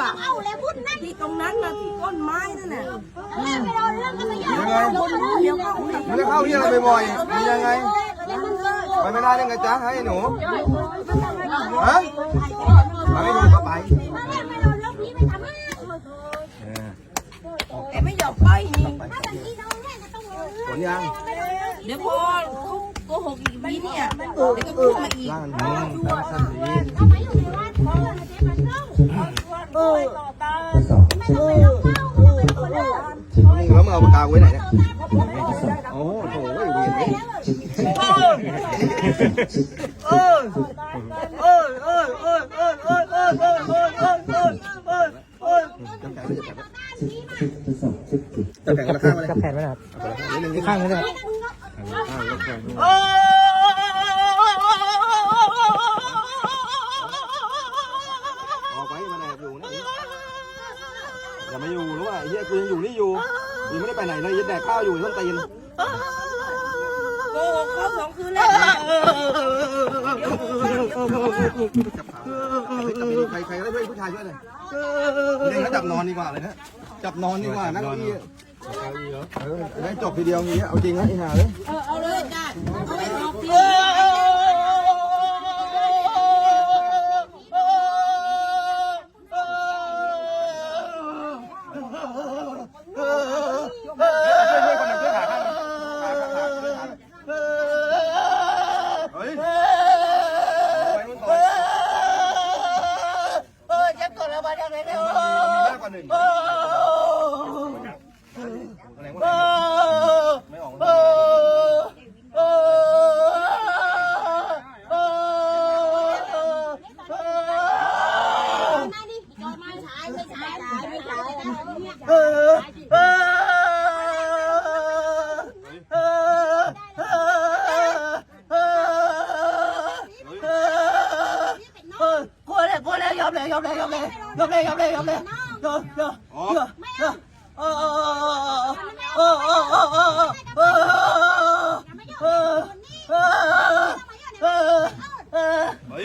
อะเอาแล้วพูดนั่นที่ตรงนั้นน่ะที่ต้นไม้นั่นน่ะแม่ไปโดนเรื่องกันไม่ยอมยังไงเดี๋ยวเข้าเนี่ยมันจะเข้าที่อะไรบ่อยๆมันยังไงไปไม่ได้ยังไงจ๊ะให้หนูฮะมาไม่ถูกก็ไปแม่ไปโดนเรื่องนี้ไม่ทำให้แกไม่ยอมไปนี่ถ้าแบบนี้น้องแม่ก็ต้องโดนผลยังเดี๋ยวพอเขาโกหกอีกทีเนี่ยเดี๋ยวก็พูดมาอีก ที่สองเช็คเช็คเช็คแล้วมึงเอาปากกาไว้ไหนเนี่ยโอ้โหโถเวียนเอยจับแอนมาเอยจับแอนมาเลยครับข้างนี้เลยข้าอนี้เลย อย่ามาอยู่รู้ป่ะไอ้เหี้ยกูยังอยู่นี่อยู่ยังไม่ได้ไปไหนเลยยังแดกข้าวอยู่ต้นตีนโกหกเขาสองคืนแล้วจับขาใครใครได้ช่วยผู้ชายช่วยหน่อยเด็กเขาจับนอนดีกว่าเลยนะจับนอนดีกว่านั่งเียเออได้จบทีเดียวงี้เอาจริงนะไอ้ห่าเลย เอาเลยจ้าเอาไปสอบที เจ็บตัวแล้วมาจากไหนเนี่ยโอ้โห ดิจอยมาฉายไม่ฉายฉายไม่ฉายเนี่ยเออเออเออเออกลัวเลยกลัวเลยยอมเลยยอมเลยยอมเลยยอมเลยยอมเลยยอมเลยยอมยอมยอมยอมเออเออเออเออเออเออเออเออเออเออเออเฮ้ย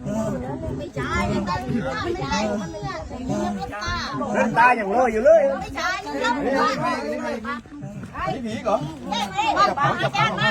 ไม่ใช่ไม่ใช่ไม่ใช่มันเลือกเลือกตาเล่นตาอย่างลอยอยู่เลยไม่ใช่เลือกนี่ใครนี่ใครนี่ผีเหรอเล่นเล่นป้าแจ้งมา